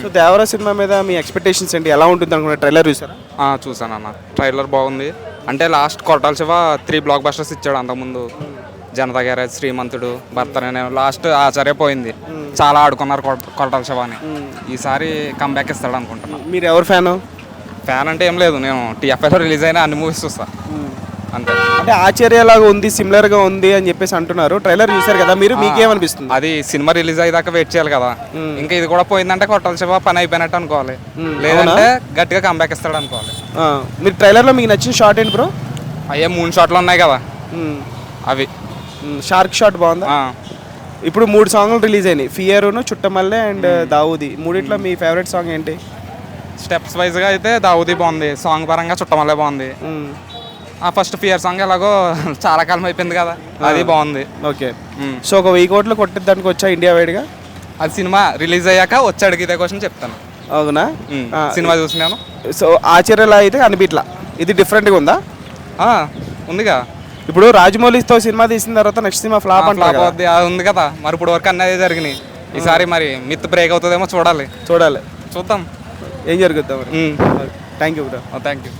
So Devara cinema మీద మీ expectations ఏంటి? ఎలా ఉంటుంది అనుకున్న ట్రైలర్ చూసారా? ఆ, చూసాను అన్న. ట్రైలర్ బాగుంది. అంటే last Koratala Siva three blockbusters ఇచ్చాడు అంతకుముందు. జనతా గ్యారేజ్ శ్రీమంతుడు భర్తనే లాస్ట్ ఆచార్య పోయింది. చాలా ఆడుకున్నారు కొరటాల శివ అని ఈసారి కంబ్యాక్ ఇస్తాడు అనుకుంటున్నా. మీరు ఎవరు ఫ్యాను? ఫ్యాన్ అంటే ఏం లేదు. నేను టీఎఫ్ఐలో రిలీజ్ అయిన అన్ని మూవీస్ చూస్తా. అంతే. అంటే ఆశ్చర్యలాగా ఉంది సిమిలర్గా ఉంది అని చెప్పేసి అంటున్నారు. ట్రైలర్ చూసారు కదా మీరు మీకేమనిపిస్తుంది? అది సినిమా రిలీజ్ అయ్యేదాకా వెయిట్ చేయాలి కదా. ఇంకా ఇది కూడా పోయిందంటే కొట్టాల శివ పని అయిపోయినట్టు అనుకోవాలి. లేదంటే గట్టిగా కంబ్యాక్ ఇస్తాడు అనుకోవాలి. మీరు ట్రైలర్లో మీకు నచ్చిన షార్ట్ ఏంటి బ్రో? అయ్యే మూడు షాట్లు ఉన్నాయి కదా. అవి. షార్క్ షాట్ బాగుందా. ఇప్పుడు మూడు సాంగ్లు రిలీజ్ అయినాయి. ఫియరును చుట్టమల్లె అండ్ దావుది. మూడిట్లో మీ ఫేవరెట్ సాంగ్ ఏంటి? స్టెప్స్ వైజ్గా అయితే దావుది బాగుంది. సాంగ్ పరంగా చుట్టమల్లే బాగుంది. ఫస్ట్ ఫియర్ సాంగ్ ఎలాగో చాలా కాలం అయిపోయింది కదా. అది బాగుంది. ఓకే. సో ఒక వెయ్యి కోట్లు కొట్టిద్దానికి వచ్చా ఇండియా వైడ్గా? అది సినిమా రిలీజ్ అయ్యాక వచ్చి అడిగితే క్వశ్చన్ చెప్తాను. అవునా? సినిమా చూసినాను. సో ఆశ్చర్యలా అయితే అనిపిట్లా ఇది డిఫరెంట్గా ఉందా? ఉందిగా. ఇప్పుడు రాజమౌళితో సినిమా తీసిన తర్వాత నెక్స్ట్ సినిమా ఫ్లాప్ ఫ్లాప్ అవుద్ది. అది ఉంది కదా. మరి ఇప్పుడు వరకు అన్నీ అదే జరిగినాయి ఈసారి మరి మిత్ బ్రేక్ అవుతుందేమో చూడాలి. చూడాలి. చూద్దాం. ఏం మ్మ్. Thank you thank you